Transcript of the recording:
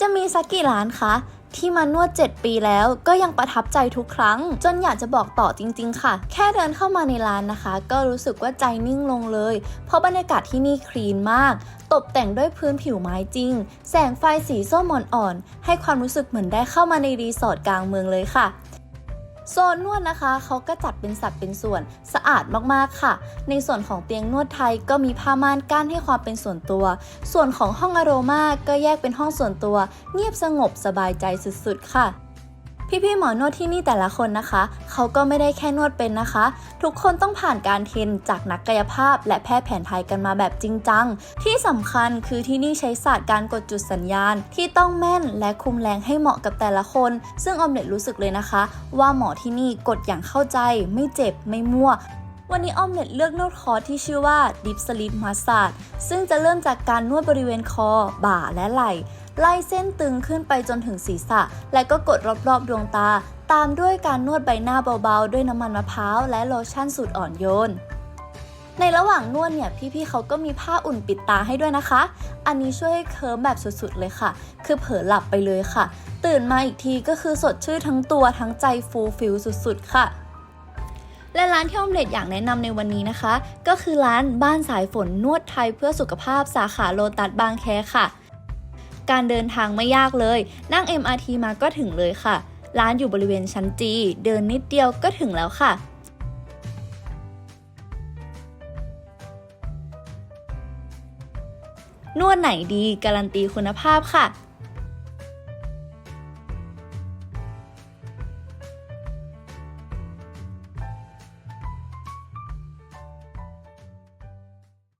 จะมีสักกี่ร้านคะที่มานวด 7 ปีแล้วก็ยังประทับใจทุกครั้ง จนอยากจะบอกต่อจริง ๆ ค่ะ แค่เดินเข้ามาในร้านนะคะ ก็รู้สึกว่าใจนิ่งลงเลย เพราะบรรยากาศที่นี่คลีนมาก ตกแต่งด้วยพื้นผิวไม้จริง แสงไฟสีส้มอ่อนๆให้ความรู้สึกเหมือนได้เข้ามาในรีสอร์ทกลางเมืองเลยค่ะ โซนนวดนะคะเขาก็จัดเป็นสัดเป็นส่วนสะอาดมากๆค่ะ ในส่วนของเตียงนวดไทยก็มีผ้าม่านกั้นให้ความเป็นส่วนตัว ส่วนของห้องอโรมาก็แยกเป็นห้องส่วนตัว เงียบสงบสบายใจสุดๆค่ะ พี่ๆหมอนวดที่นี่แต่ละคนนะคะ เขาก็ไม่ได้แค่นวดเป็นนะคะ ทุกคนต้องผ่านการเทรนจากนักกายภาพ และแพทย์แผนไทยกันมาแบบจริงจัง ที่สำคัญคือที่นี่ใช้ศาสตร์การกดจุดสัญญาณ ที่ต้องแม่นและคุมแรงให้เหมาะกับแต่ละคน ซึ่งออมเล็ตรู้สึกเลยนะคะ ว่าหมอที่นี่กดอย่างเข้าใจ ไม่เจ็บไม่มั่ววันนี้ออมเล็ตเลือกนวดคอที่ชื่อว่า Deep Sleep Massage ซึ่งจะเริ่มจากการนวดบริเวณคอ บ่าและไหล่ ไล่เส้นตึงขึ้นไปจนถึงศีรษะ และก็กดรอบๆดวงตา ตามด้วยการนวดใบหน้าเบาๆ ด้วยน้ำมันมะพร้าวและโลชั่นสูตรอ่อนโยนในระหว่างนวดเนี่ยพี่ๆเขาก็มีผ้าอุ่นปิดตาให้ด้วยนะคะ อันนี้ช่วยให้เคิร์มแบบสุดๆเลยค่ะ คือเผลอหลับไปเลยค่ะ ตื่นมาอีกทีก็คือสดชื่นทั้งตัวทั้งใจฟูลฟิลสุดๆค่ะ และร้านที่ออมเล็ตอยากแนะนำในวันนี้นะคะ ก็คือร้านบ้านสายฝนนวดไทยเพื่อสุขภาพสาขาโลตัสบางแคค่ะ การเดินทางไม่ยากเลย นั่ง MRT มาก็ถึงเลยค่ะ ร้านอยู่บริเวณชั้นจีเดินนิดเดียวก็ถึงแล้วค่ะนวดไหนดีการันตีคุณภาพค่ะ